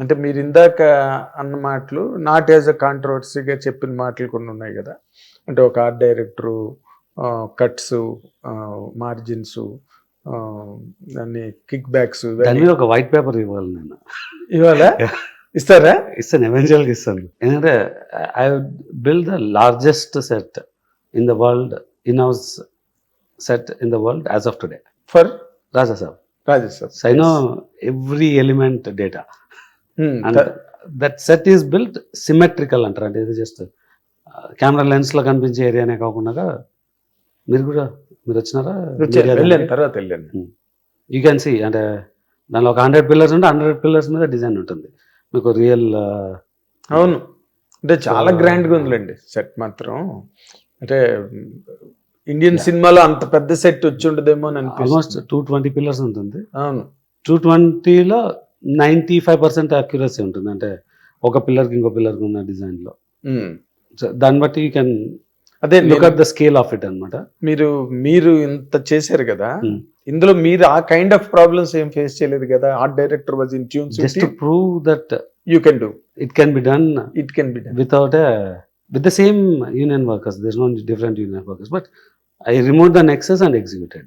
అంటే మీరు ఇందాక అన్న మాటలు నాట్ యాజ్ అ కాంట్రవర్సీగా చెప్పిన మాటలు కొన్ని ఉన్నాయి కదా. అంటే ఒక ఆర్ట్ డైరెక్టరు కట్స్ మార్జిన్స్ అన్ని కిక్ బ్యాక్స్ దాని ఒక వైట్ పేపర్ ఇవ్వాలి నేను. ఇవాళ ఇస్తారా? ఇస్తాను ఎవెన్చువల్గా ఇస్తాను. ఎందుకంటే I build the largest set in the world in house set in the world as of today for Raja Saab Rajeshwar so I know every element data that set is built symmetrical అంటారు. అంటే ఇది just camera లెన్స్లో కనిపించే ఏరియానే కాకుండా మీరు కూడా మీరు వచ్చినారా? వెళ్ళాను తర్వాత వెళ్ళాను. యూ క్యాన్ సీ అంటే దానిలో ఒక హండ్రెడ్ పిల్లర్స్ ఉంటే హండ్రెడ్ పిల్లర్స్ మీద డిజైన్ ఉంటుంది. మీకు రియల్ అవును. అంటే చాలా గ్రాండ్గా ఉందిలేండి సెట్ మాత్రం. అంటే ఇండియన్ సినిమాలో అంత పెద్ద సెట్ వచ్చి ఉండదేమో అని ఆల్మోస్ట్ టూ ట్వంటీ పిల్లర్స్ ఉంటుంది. అవును. టూ ట్వంటీలో నైంటీ ఫైవ్ పర్సెంట్ అక్యురసీ ఉంటుంది. అంటే ఒక పిల్లర్కి ఇంకో పిల్లర్కి ఉన్న డిజైన్లో. దాన్ని బట్టి యూ కెన్ అదే look at the scale of it అనమాట మీరు మీరు ఇంత చేశారు కదా. ఇందులో మీరు ఆ కైండ్ ఆఫ్ ప్రాబ్లమ్స్ ఏం ఫేస్ చేయలేదు కదా art director was in tunes just to prove that you can do it can be done it can be done a with the same union workers. There's no different union workers. But i removed the nexus and executed.